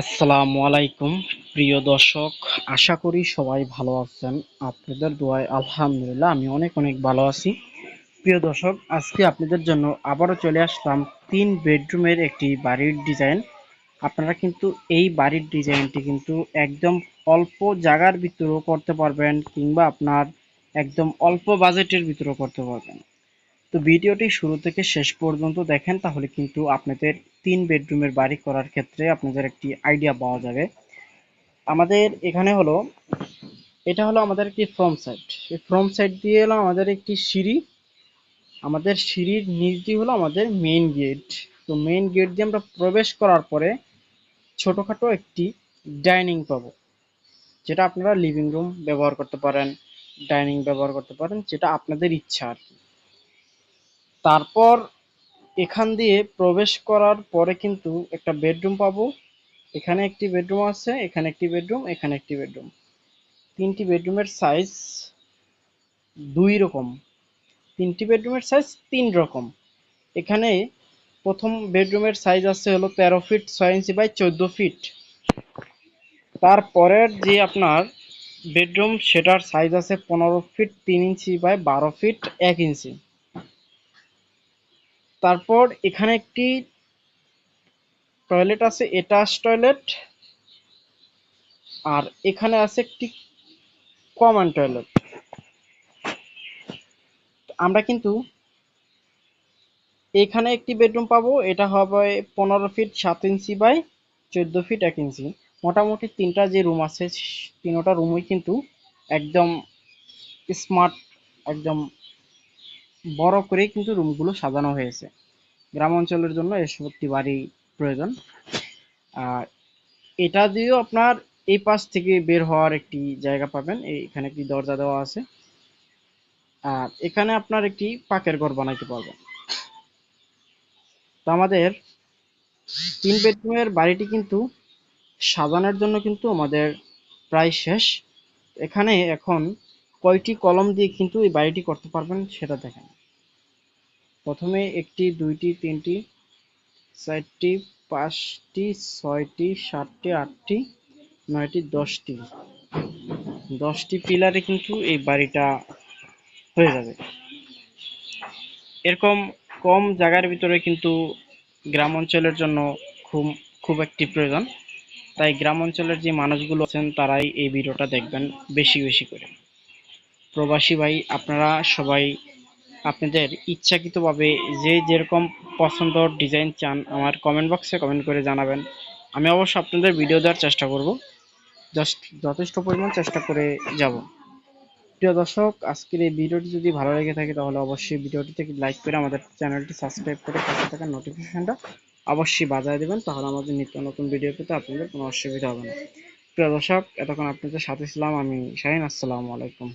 আসসালামু আলাইকুম, প্রিয় দর্শক। আশা করি সবাই ভালো আছেন। আপনাদের দোয়ায় আলহামদুলিল্লাহ আমি অনেক অনেক ভালো আছি। প্রিয় দর্শক, আজকে আপনাদের জন্য আবারও চলে আসলাম তিন বেডরুমের একটি বাড়ির ডিজাইন। আপনারা কিন্তু এই বাড়ির ডিজাইনটি কিন্তু একদম অল্প জায়গার ভিতরেও করতে পারবেন কিংবা আপনার একদম অল্প বাজেটের ভিতরেও করতে পারবেন। তো ভিডিওটি শুরু থেকে শেষ পর্যন্ত দেখেন, তাহলে কিন্তু আপনাদের তিন বেডরুমের বাড়ি করার ক্ষেত্রে আপনাদের একটি আইডিয়া পাওয়া যাবে। আমাদের এখানে হলো, এটা হলো আমাদের একটি ফ্রম সাইড এই ফ্রম সাইড দিয়ে হলো আমাদের একটি সিঁড়ি। আমাদের সিঁড়ির নিচ দিয়ে হলো আমাদের মেইন গেট। তো মেইন গেট দিয়ে আমরা প্রবেশ করার পরে ছোটোখাটো একটি ডাইনিং পাবো, যেটা আপনারা লিভিং রুম ব্যবহার করতে পারেন, ডাইনিং ব্যবহার করতে পারেন, যেটা আপনাদের ইচ্ছা আর কি। তারপর এখান দিয়ে প্রবেশ করার পরে কিন্তু একটা বেডরুম পাবো। এখানে একটি বেডরুম আছে, এখানে একটি বেডরুম, এখানে একটি বেডরুম। তিনটি বেডরুমের সাইজ দুই রকম। তিনটি বেডরুমের সাইজ তিন রকম। এখানে প্রথম বেডরুমের সাইজ আছে হলো তেরো ফিট ছয় ইঞ্চি বাই চোদ্দ ফিট তারপরের যে আপনার বেডরুম, সেটার সাইজ আছে পনেরো ফিট তিন ইঞ্চি বাই বারো ফিট এক ইঞ্চি। তারপর এখানে একটি টয়লেট আছে এটাস টয়লেট আর এখানে আছে একটি কমন টয়লেট আমরা কিন্তু এখানে একটি বেডরুম পাবো, এটা হবে পনেরো ফিট সাত ইঞ্চি বাই চোদ্দ ফিট এক ইঞ্চি মোটামুটি তিনটা যে রুম আছে, তিনোটা রুমই কিন্তু একদম স্মার্ট একদম বড় করে কিন্তু রুমগুলো সাজানো হয়েছে। গ্রাম অঞ্চলের জন্য এসব একটি বাড়ি প্রয়োজন। আর এটা দিয়েও আপনার এই পাশ থেকে বের হওয়ার একটি জায়গা পাবেন। এখানে একটি দরজা দেওয়া আছে। আর এখানে আপনার একটি পাকের ঘর বানাইতে পারবেন। তো আমাদের তিন বেডরুমের বাড়িটি কিন্তু সাজানোর জন্য কিন্তু আমাদের প্রায় শেষ। এখানে এখন কয়টি কলম দিয়ে কিন্তু এই বাড়িটি করতে পারবেন সেটা দেখেন। প্রথমে একটি, দুইটি, তিনটি, চারটি, পাঁচটি, ছয়টি, সাতটি, আটটি, নয়টি, দশটি। দশটি পিলারে কিন্তু এই বাড়িটা হয়ে যাবে। এরকম কম জায়গার ভিতরে কিন্তু গ্রাম অঞ্চলের জন্য খুব খুব একটি প্রয়োজন। তাই গ্রাম অঞ্চলের যে মানুষগুলো আছেন তারাই এই ভিডিওটা দেখবেন বেশি বেশি করে। প্রবাসী ভাই, আপনারা সবাই আপনাদের ইচ্ছাকৃতভাবে যে যেরকম পছন্দ ডিজাইন চান আমার কমেন্ট বক্সে কমেন্ট করে জানাবেন। আমি অবশ্য আপনাদের ভিডিও দেওয়ার চেষ্টা করব। জাস্ট যথেষ্ট পরিমাণ চেষ্টা করে যাব। প্রিয় দর্শক, আজকের এই ভিডিওটি যদি ভালো লেগে থাকে, তাহলে অবশ্যই ভিডিওটি থেকে লাইক করে আমাদের চ্যানেলটি সাবস্ক্রাইব করে পাশে থাকা নোটিফিকেশনটা অবশ্যই বাজায় দেবেন, তাহলে আমাদের নিত্য নতুন ভিডিও পেতে আপনাদের কোনো অসুবিধা হবে না। প্রিয় দর্শক, এতক্ষণ আপনাদের সাথে ছিলাম আমি শাহিন, আসসালামু আলাইকুম।